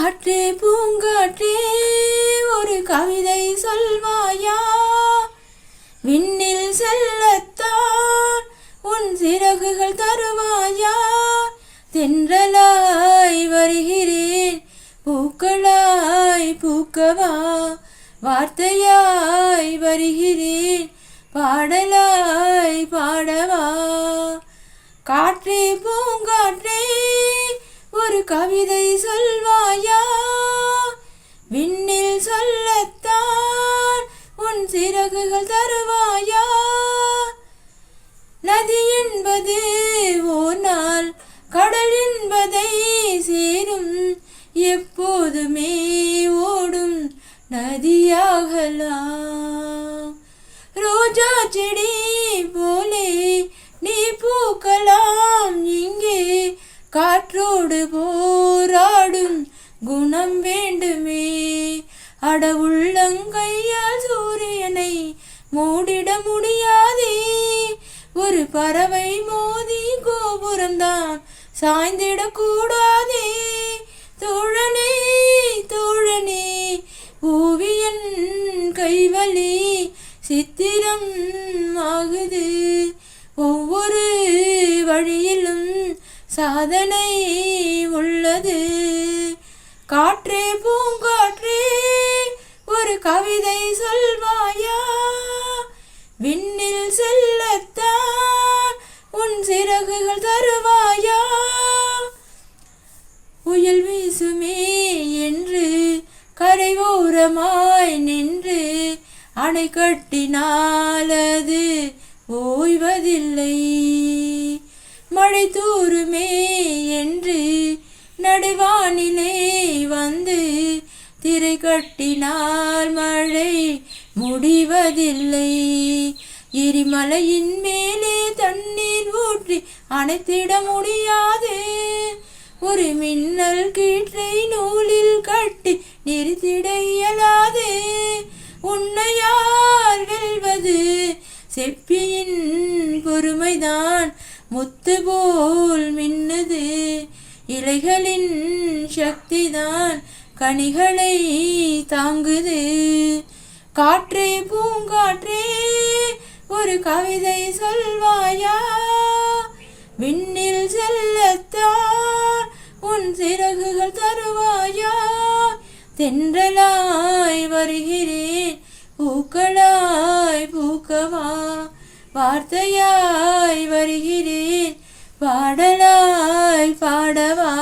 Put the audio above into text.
காற்றே பூங்காற்றே ஒரு கவிதை சொல்வாயா? விண்ணில் செல்லத்தான் உன் சிறகுகள் தருவாயா? தென்றலாய் வருகிறேன் பூக்களாய் பூக்கவா? வார்த்தையாய் வருகிறேன் பாடலாய் பாடவா? காற்றே பூங்காற்றே ஒரு கவிதை சொல்வாயா? விண்ணில் சொல்லத்தான் உன் சிறகுகள் தருவாயா? நதி என்பது ஓர் நாள் கடல் என்பதை சேரும் எப்போதுமே ஓடும் நதியாகலாம். ரோஜா செடி போலே நீ பூக்கள் அடவுள்ளங்கையால் சூரியனை மூடிட முடியாதே. ஒரு பறவை மோதி கோபுரம்தான் சாய்ந்திடக் கூடாதே. தோழனே தோழனே ஓவியன் கைவலி சித்திரம் ஆகுது. ஒவ்வொரு வழியிலும் சாதனை உள்ளது. காற்றே பூங்காற்று உன் சிறகுகள் தருவாயா? புயல் வீசுமே என்று கரை ஓரமாய் நின்று அணை கட்டினால் ஓய்வதில்லை. மழை தூருமே என்று நடுவானிலே வந்து திரை கட்டினால் மழை முடிவதில்லை. எரிமலையின் மேலே தன் அணைத்திட முடியாது. ஒரு மின்னல் கீற்றை நூலில் கட்டி நிறுத்திட இயலாது. உன்னை யார் வெல்வது செப்பியின் பொறுமைதான். முத்து போல் மின்னுது இலைகளின் சக்திதான். கனிகளை தாங்குது காற்றே பூங்காற்றே. ஒரு கவிதை சொல்வாயா? விண்ணில் செல்லத்தான் உன் சிறகுகள் தருவாயா? தென்றலாய் வருகிறேன் பூக்களாய் பூக்கவா? வார்த்தையாய் வருகிறேன் பாடலாய் பாடவா?